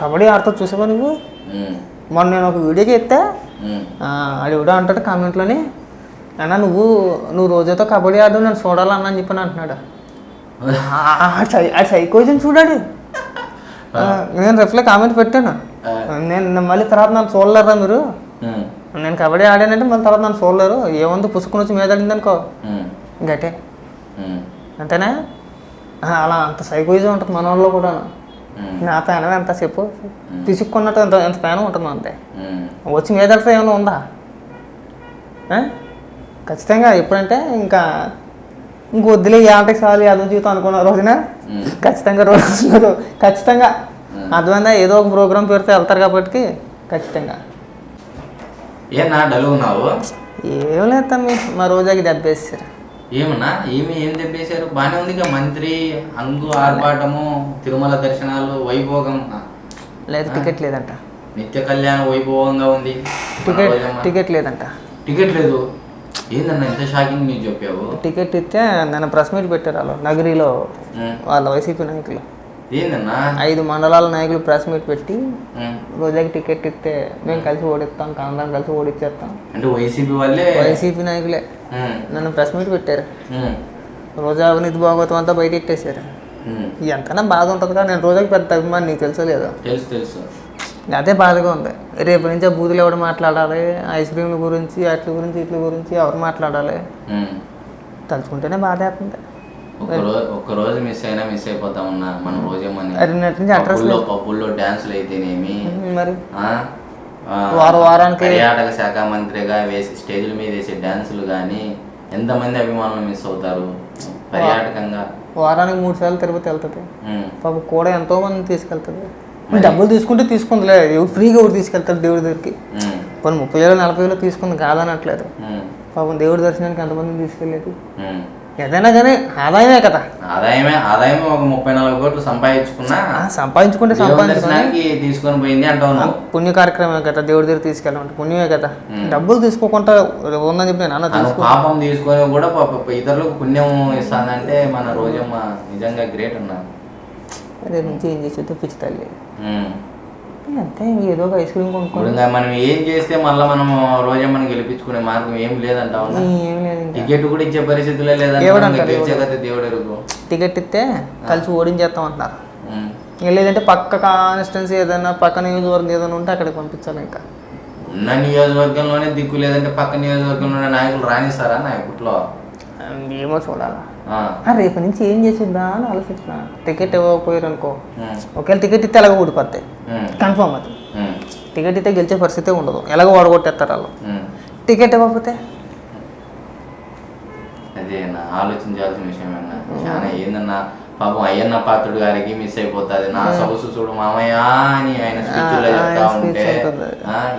కబడ్డీ ఆడుతూ చూసావా నువ్వు? మొన్న నేను ఒక వీడియో చేస్తే. అది కూడా అంటాడు కామెంట్లోని. అన్న నువ్వు నువ్వు రోజుతో కబడ్డీ ఆడు నన్ను చూడాలన్నా అని చెప్పని అంటున్నాడు. ఆ- సైకోజన్ చూడాడు. నేను రిప్లై కామెంట్ పెట్టాను. నేను మళ్ళీ తర్వాత నన్ను చూడలేరా మీరు? నేను కబడ్డీ ఆడానంటే మళ్ళీ తర్వాత నన్ను చూడలేరు. ఏముంది పుసుకుని వచ్చి మీద అనుకో. గటే అంతేనా? అలా అంత సైకోయిజం ఉంటుంది మన వాళ్ళు కూడా నా ప్యాన్ ఎంత చెప్పు? పిసుక్కున్నట్టు ఎంత ఎంత ప్యాన్ ఉంటుంది అంతే. వచ్చి మీద ఏమైనా ఉందా? ఖచ్చితంగా ఎప్పుడంటే ఇంకా ఇంక వద్దులే ఈ ఆటకి చాలు యాదవ జీవితం అనుకున్న రోజున. ఖచ్చితంగా రోజు ఖచ్చితంగా. అర్థమైందా? ఏదో ఒక ప్రోగ్రామ్ పెడితే వెళ్తారు కాబట్టి ఖచ్చితంగా. ఏం నా డలు ఉన్నావు? ఏం లేదు తమ్మి మా రోజాకి దెబ్బేసారు. ఏమన్నా? ఏమి ఏం తెప్పేశారు? బానే ఉంది ఇక మంత్రి అంగు ఆర్భాటము తిరుమల దర్శనాలు వైభోగం. లేదు టికెట్ లేదంట. నిత్య కళ్యాణ వైభవంగా ఉంది. టికెట్. టికెట్ లేదంట. టికెట్ లేదు. ఏందన్నా ఇంత షాకింగ్ న్యూస్ చెప్పావు? టికెట్ ఇస్తే నన్ను ప్రెస్ మీట్ పెట్టారు వాళ్ళు నగరిలో. వాళ్ళ వైసీపీ నాయకులు. ఏందన్నా? ఐదు మండలాల నాయకులు ప్రెస్ మీట్ పెట్టి రోజాకి టికెట్ ఇస్తే మేము కలిసి ఓడిస్తాం కాంగ్రెస్ కలిసి ఓడిచ్చేస్తాం. అంటే వైసీపీ వాళ్ళే వైసీపీ నాయకులే. నన్ను ప్రెస్ మీట్ పెట్టారు రోజా అవినీతి భాగవతం అంతా బయట ఎట్టేశారు. ఎంతైనా బాధ ఉంటుంది కదా నేను రోజాకి పెద్ద అభిమాని నీకు తెలుసో లేదో? తెలుసు తెలుసు. అదే బాధగా ఉంది. రేపు నుంచి ఆ బూతులు ఎవడు మాట్లాడాలి? ఐస్ క్రీమ్ల గురించి అట్ల గురించి ఇట్ల గురించి ఎవరు మాట్లాడాలి. తలుచుకుంటేనే బాధ వేస్తుంది. ఒక్క రోజు మిస్ అయినా మిస్ అయిపోతామన్నా మన రోజేమని అడ్రస్ పబ్బుల్లో అయితేనేమి. మరి? వారం వారానికి పర్యాటక శాఖ మంత్రిగా వేసి స్టేజ్ల మీద వేసే డ్యాన్సులు కానీ ఎంతమంది అభిమానులు మిస్ అవుతారు? పర్యాటకంగా. వారానికి మూడు సార్లు తిరుపతి వెళ్తుంది. పాప కూడా ఎంతో మంది తీసుకెళ్తుంది. డబ్బులు తీసుకుంటే తీసుకుందిలే. ఫ్రీగా ఎవరు తీసుకెళ్తారు దేవుడి దగ్గరికి? కొన్ని ముప్పై వేలు నలభై వేలు తీసుకుంది కాదనట్లేదు. పాపం దేవుడి దర్శనానికి ఎంతమంది తీసుకెళ్ళేది. ఏదైనా కానీ ఆదాయమే కదా. ఆదాయమే ఆదాయమే ఒక ముప్పై నాలుగు కోట్లు సంపాదించుకున్నా సంపాదించుకుంటే దర్శనానికి తీసుకొని పోయింది అంటావు నువ్వు. పుణ్య కార్యక్రమమే కదా దేవుడి దగ్గర తీసుకెళ్ళమంటే పుణ్యమే కదా. డబ్బులు తీసుకోకుండా ఉందని చెప్పి నేను అన్న తను తీసుకో. పాపం తీసుకొని కూడా ఇతరులకు పుణ్యం ఇస్తానంటే మన రోజమ్మ నిజంగా గ్రేట్ అన్నా. రేపు నుంచి ఏం చేసేది పిచ్చి తల్లి. అంతే ఇంక ఏదో ఒక ఐస్ క్రీమ్ కొనుక్కోండి ఇంకా మనం ఏం చేస్తే మళ్ళీ మనం రోజమ్మని గెలిపించుకునే మార్గం ఏం లేదంటావు? ఏం లేదు టికెట్ కూడా ఇచ్చే పరిస్థితులే లేదంటే దేవుడు ఎరుగు టికెట్ ఇస్తే కలిసి ఓడించేస్తాం. ఇంకా లేదంటే పక్క కాన్స్టిట్యున్సీ ఏదైనా పక్క నియోజకవర్గం ఏదైనా ఉంటే అక్కడికి పంపించాలి ఇంకా. ఉన్న నియోజకవర్గంలోనే దిక్కు లేదంటే పక్క నియోజకవర్గంలోనే నాయకులు రాణిస్తారా నాయకుట్లో? ఏమో చూడాలా. రేపు నుంచి ఏం చేసిద్దా అని ఆలోచిస్తున్నా. టికెట్ ఇవ్వకపోయారు అనుకో. ఒకవేళ టికెట్ ఇస్తే ఎలాగో ఊడిపోతాయి. కన్ఫర్మ్ అది. టికెట్ ఇస్తే గెలిచే పరిస్థితే ఉండదు. ఎలాగో ఓడగొట్టేస్తారు వాళ్ళు. టికెట్ ఇవ్వకపోతే? అదే ఆలోచించాల్సిన విషయం అన్న. చాలా ఏందన్నా పాపం అయ్యన్న పాత్రుడు గారికి మిస్ అయిపోతుంది. నా సొగసు చూడు మామయ్య అని ఆయన స్పీచ్లో ఆ, చెప్తా ఉంటే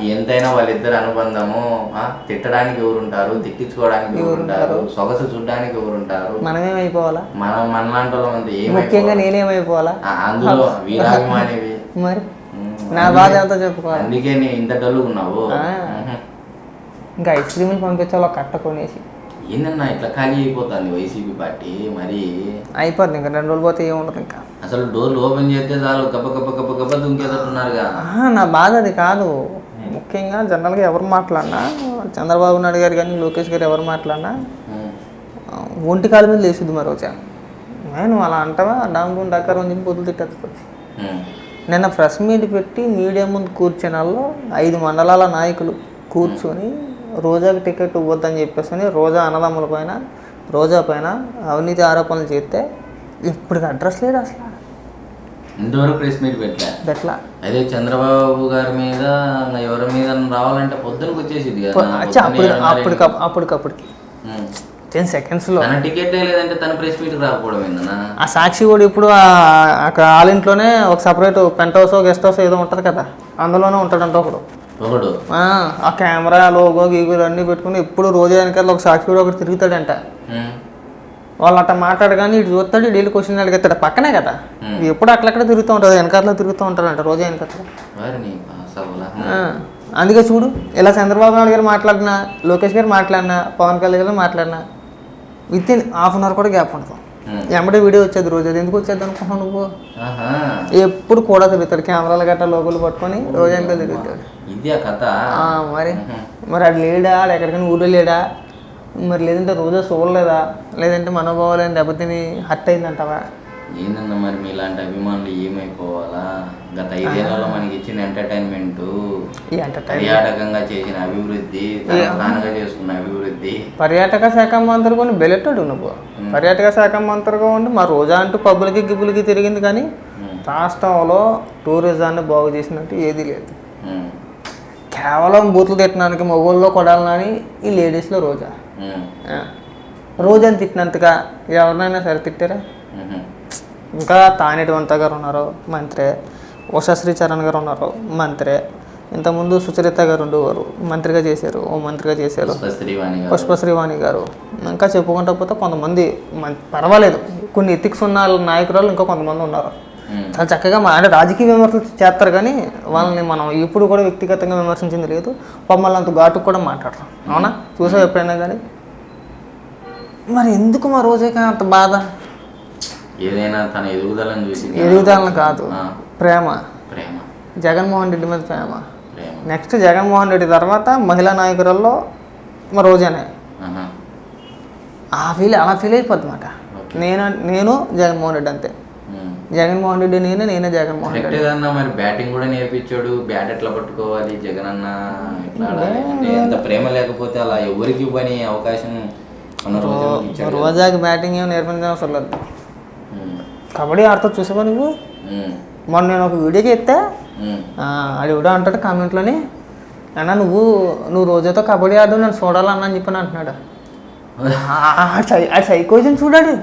ఎంతైనా వాళ్ళిద్దరు అనుబంధము ఆ, తిట్టడానికి ఎవరుంటారు తిట్టించుకోవడానికి ఎవరుంటారు? సొగసు చూడడానికి ఎవరుంటారు? మనమేం అయిపోవాలా మనం మనలాంటి వాళ్ళం అంతే ముఖ్యంగా? నేనేమైపోవాలా? అందులో వీరాభిమానివి. మరి? నా బాధ ఎంతో చెప్పుకోవాలి. అందుకే నీ ఇంత డల్లుగున్నావు. ఆ. ఇంకా ఐస్ క్రీములు పంపించాలి కట్ట కొనేసి. ఏందన్నా ఇట్లా ఖాళీ అయిపోతుంది వైసీపీ పార్టీ మరి? అయిపోద్ది ఇంకా రెండు రోజులు పోతే ఏముండదు ఇంకా. అసలు డోర్లు ఓపెన్ చేస్తే చాలు గబ్బ గబ్బ గబ్బ గబ్బ దుంకేటట్టున్నారుగా నా బాధ అది కాదు. ముఖ్యంగా జనరల్గా ఎవరు మాట్లాడినా చంద్రబాబు నాయుడు గారు కానీ లోకేష్ గారు ఎవరు మాట్లాడినా ఒంటి కాలు మీద లేచుద్ది మరి వచ్చా నేను అలా అంటావా? డామ్ డక్కర్ అని చెప్పి పొద్దులు తిట్టేస్తుంది నిన్న ప్రెస్ మీట్ పెట్టి మీడియా ముందు కూర్చున్న వాళ్ళు ఐదు మండలాల నాయకులు కూర్చొని రోజాకి టికెట్ ఇవ్వద్దని చెప్పేసి రోజా అన్నదమ్ముల పైన రోజా పైన అవినీతి ఆరోపణలు చేస్తే ఇప్పటికి అడ్రస్ లేదు అసలు. ఇంతవరకు ప్రెస్ మీట్ పెట్టలే. ఎట్లా అదే చంద్రబాబు గారి మీద ఎవరి మీద రావాలంటే పొద్దునకు వచ్చేసింది అప్పటికి అప్పటికప్పటికి. టెన్ సెకండ్స్లో. తన టికెట్ లేదంటే తన ప్రెస్ మీట్ రాకపోవడం ఆ సాక్షి కూడా ఇప్పుడు అక్కడ వాళ్ళ ఇంట్లోనే ఒక separate penthouse guest house ఏదో ఉంటుంది కదా. అందులోనే ఉంటాడంట ఒకడు. ఒకడు. ఆ, కెమెరా లోగో గీగులు అన్నీ పెట్టుకుని ఎప్పుడు రోజు వెనకాల ఒక సాక్షి కూడా ఒకటి తిరుగుతాడంట. వాళ్ళు అట్లా మాట్లాడగానే ఇటు చూస్తాడు డైలీ క్వశ్చన్ అడిగేస్తాడు. పక్కనే కదా. ఎప్పుడు అట్లక్కడ తిరుగుతూ ఉంటుంది వెనకాల తిరుగుతూ ఉంటాడంట రోజు వెనకాల అందుకే చూడు ఇలా చంద్రబాబు నాయుడు గారు మాట్లాడినా లోకేష్ గారు మాట్లాడినా పవన్ కళ్యాణ్ గారు మాట్లాడినా within half an hour కూడా గ్యాప్ ఉమ్. ఎమ్మడే వీడియో వచ్చేది రోజు అది ఎందుకు వచ్చేది అనుకుంటున్నావు నువ్వు. ఎప్పుడు కూడా తిరుగుతాడు కెమెరాలు గట్రా లోపల పట్టుకొని రోజు ఎంత తిరుగుతాడు. ఇది కథ? మరి. మరి అది లేడా? ఆడు ఎక్కడికైనా ఊళ్ళో లేడా? మరి లేదంటే రోజా చూడలేదా? లేదంటే మనోభావాలు దెబ్బతిని హట్ అయిందంటావా? ఏందన్నా మరి మీలాంటి అభిమానులు ఏమైపోవాలా? గత ఐదేళ్ళలో మనకి ఇచ్చిన ఎంటర్టైన్మెంట్ పర్యాటకంగా చేసిన అభివృద్ధి ప్లాన్గా చేసుకున్న అభివృద్ధి. పర్యాటక శాఖ మంత్రిగా ఉండి బెలెట్టాడు నువ్వు. పర్యాటక శాఖ మంత్రిగా ఉండి మా రోజా అంటూ పబ్బులకి గిబ్బులకి తిరిగింది కానీ. రాష్ట్రంలో టూరిజాన్ని బాగు చేసినట్టు ఏది లేదు. కేవలం బూతులు తిట్టడానికి మగోళ్ళలో కొడాలని ఈ లేడీస్లో రోజా. రోజని తిట్టినంతగా ఎవరినైనా సరే తిట్టారా. ఇంకా తానేటి వంత గారు ఉన్నారు మంత్రే. ఉషాశ్రీ చరణ్ గారు ఉన్నారు మంత్రే. ఇంతకుముందు సుచరిత గారు ఉండేవారు మంత్రిగా చేశారు ఓ మంత్రిగా చేశారు. పుష్ప శ్రీవాణి గారు. ఇంకా చెప్పుకుంటా పోతే కొంతమంది పర్వాలేదు. కొన్ని ఎథిక్స్ ఉన్న నాయకురాలు ఇంకా కొంతమంది ఉన్నారు. చాలా చక్కగా మా అంటే రాజకీయ విమర్శలు చేస్తారు కానీ వాళ్ళని మనం ఇప్పుడు కూడా వ్యక్తిగతంగా విమర్శించింది లేదు. మమ్మల్ని అంత ఘాటుకు కూడా మాట్లాడరు. అవునా? చూసావు ఎప్పుడైనా కానీ? మరి ఎందుకు మా రోజుకి అంత బాధ? ఏదైనా తన ఎదుగుదలను చూసి ఎదుగుదలను కాదు. ప్రేమ. ప్రేమ. జగన్మోహన్ రెడ్డి మీద ప్రేమ. నెక్స్ట్ జగన్మోహన్ రెడ్డి తర్వాత మహిళా నాయకురాల్లో మా రోజానే. ఆ ఫీల్ అలా ఫీల్ అయిపోద్ది మాట నేను నేను జగన్మోహన్ రెడ్డి అంతే. జగన్మోహన్ రెడ్డి నేనే నేనే జగన్మోహన్ రెడ్డి. కదన్నా మరి బ్యాటింగ్ కూడా నేర్పించాడు. బ్యాట్ ఎట్లా పట్టుకోవాలి జగన్ అన్న అంటే ఎంత ప్రేమ లేకపోతే అలా ఎవరికి ఇవ్వని అవకాశం. రోజాకి బ్యాటింగ్ ఏం నేర్పించడం అసలు. కబడ్డీ ఆడుతూ చూసావా నువ్వు. మొన్న నేను ఒక వీడియో చేస్తే. అది కూడా అంటాడు కామెంట్లోని అన్న నువ్వు నువ్వు రోజుతో కబడ్డీ ఆడు నన్ను చూడాలన్నా అని చెప్పని అంటున్నాడు ఆ సైకోజన్ చూడాడు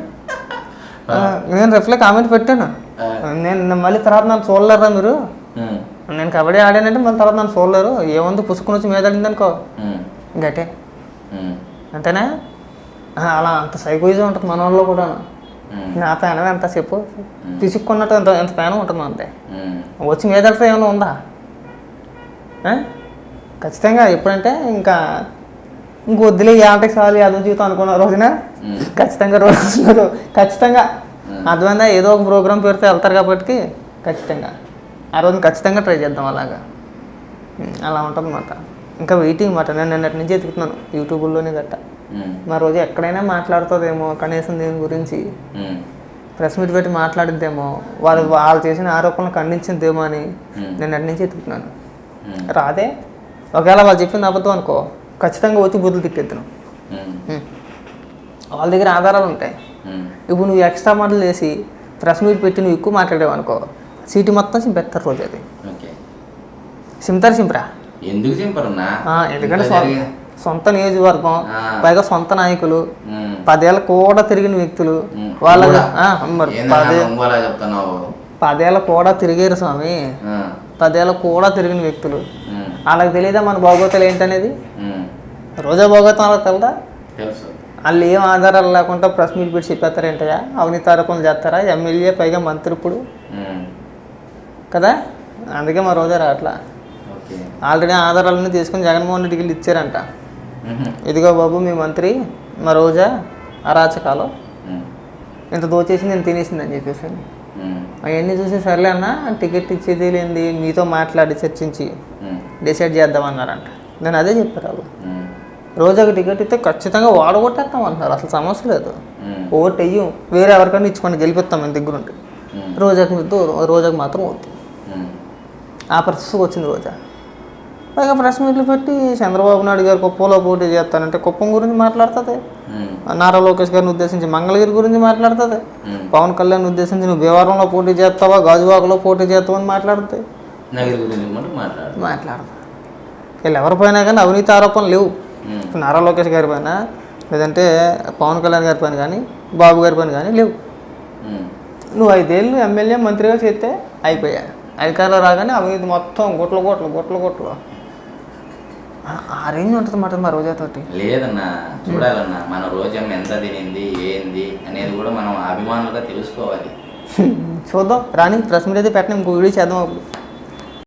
నేను రిప్లై కామెంట్ పెట్టాను. నేను మళ్ళీ తర్వాత నన్ను చూడలేరా మీరు. నేను కబడ్డీ ఆడానంటే మళ్ళీ తర్వాత నన్ను చూడలేరు ఏముంది పుసుకుని వచ్చి మీద ఆడింది అనుకో. గటే. అంతేనా అలా అంత సైకోయిజం ఉంటుంది మన వాళ్ళు కూడా. నా ఫ్యాన్ ఎంత చెప్పు పిసుక్కున్నట్టు ఎంత ఎంత ఫ్యాన్ ఉంటుంది అంతే. వచ్చి మీద ఏమైనా ఉందా? ఖచ్చితంగా ఎప్పుడంటే ఇంకా ఇంక వద్దులే ఆటకి చాలు యాదవ్ జీవితం అనుకున్న రోజున. ఖచ్చితంగా రోజు ఖచ్చితంగా. అర్థమైందా? ఏదో ఒక ప్రోగ్రామ్ పేరుతో వెళ్తారు కాబట్టి ఖచ్చితంగా. ఆ రోజున ఖచ్చితంగా ట్రై చేద్దాం అలాగా. అలా ఉంటుంది అన్నమాట ఇంకా వెయిటింగ్ మాట నేను నిన్నటి నుంచి ఎతుకుతున్నాను యూట్యూబ్లోనే గట్ట. మా రోజు ఎక్కడైనా మాట్లాడుతుందేమో కనీసం దీని గురించి. ప్రెస్ మీట్ పెట్టి మాట్లాడిద్దేమో వాళ్ళు వాళ్ళు చేసిన ఆరోపణలు ఖండించిందేమో అని. నేను అటు నుంచి ఎత్తుకున్నాను. రాదే. ఒకవేళ వాళ్ళు చెప్పింది అబద్ధం అనుకో ఖచ్చితంగా వచ్చి బుద్ధులు తిట్టేద్దును. వాళ్ళ దగ్గర ఆధారాలు ఉంటాయి. ఇప్పుడు నువ్వు ఎక్స్ట్రా మాటలు చేసి ప్రెస్ మీట్ పెట్టి నువ్వు ఎక్కువ మాట్లాడావు అనుకో సీటు మొత్తం సింపెత్తారు రోజు అది. ఓకే. సింపుతారు సింపరా ఎందుకు చింపరున్నా? ఆ, ఎందుకంటే సొంత నియోజకవర్గం. పైగా సొంత నాయకులు. పదేళ్ళ కూడా తిరిగిన వ్యక్తులు. వాళ్ళ పదేళ్ళ కూడా తిరిగారు స్వామి. పదేళ్ళ కూడా తిరిగిన వ్యక్తులు. వాళ్ళకి తెలియదా మన భౌగోతాలు ఏంటనేది. రోజా భౌగోతం వాళ్ళకి తెలదా వాళ్ళు ఏం ఆధారాలు లేకుండా ప్రెస్ మీట్ పెట్టి చెప్పేస్తారేంటయా అవినీతి ఆరోపణలు చేస్తారా ఎమ్మెల్యే పైగా మంత్రి ఇప్పుడు. కదా అందుకే మా రోజా రావట్లా ఆల్రెడీ ఆధారాలన్నీ తీసుకుని జగన్మోహన్ రెడ్డికి వెళ్ళి ఇచ్చారంట. ఇదిగో బాబు మీ మంత్రి మా రోజా అరాచకాలు ఉమ్. ఇంత దోచేసింది నేను తినేసింది అని చెప్పేసి ఉమ్. అవన్నీ చూసి సర్లే అన్న టికెట్ ఇచ్చేది లేనిది మీతో మాట్లాడి చర్చించి ఉమ్. డిసైడ్ చేద్దామన్నారంట నేను అదే చెప్పారు వాళ్ళు. రోజాకి టికెట్ ఇస్తే ఖచ్చితంగా వాడగొట్టేస్తాం అంటున్నారు అసలు సమస్య లేదు. ఓటు వెయ్యం వేరే ఎవరికైనా ఇచ్చుకొని గెలిపిస్తాం మన దగ్గర ఉంటే ఉమ్. రోజాకి రోజాకి మాత్రం వద్దు. ఆ పరిస్థితికి వచ్చింది రోజా పైగా ప్రెస్ మీట్లు పెట్టి చంద్రబాబు నాయుడు గారు కుప్పంలో పోటీ చేస్తానంటే కుప్పం గురించి మాట్లాడుతుంది. నారా లోకేష్ గారిని ఉద్దేశించి మంగళగిరి గురించి మాట్లాడుతుంది. పవన్ కళ్యాణ్ ఉద్దేశించి నువ్వు భీవరంలో పోటీ చేస్తావా గాజువాకలో పోటీ చేస్తావు అని మాట్లాడుతాయి మాట్లాడుతుంది వీళ్ళు ఎవరిపైనా కానీ అవినీతి ఆరోపణలు లేవు. నారా లోకేష్ గారి పైన లేదంటే పవన్ కళ్యాణ్ గారి పైన కానీ బాబు గారి పైన కానీ లేవు. నువ్వు ఐదేళ్ళు ఎమ్మెల్యే మంత్రిగా చేస్తే అయిపోయా అధికారంలో రాగానే అవినీతి మొత్తం గుట్ల గుట్లు గుట్ల గుట్లు. ఆ రేంజ్ ఉంటుంది మాట మా రోజాతోటి లేదన్నా చూడాలన్నా మన రోజమ్మ ఎంత తినింది ఏంది అనేది కూడా మనం అభిమానులుగా తెలుసుకోవాలి. చూద్దాం. రాని ప్రెస్ మీట్ అయితే పెట్టిన ఇంకో వీడియో చేద్దాం అప్పుడు.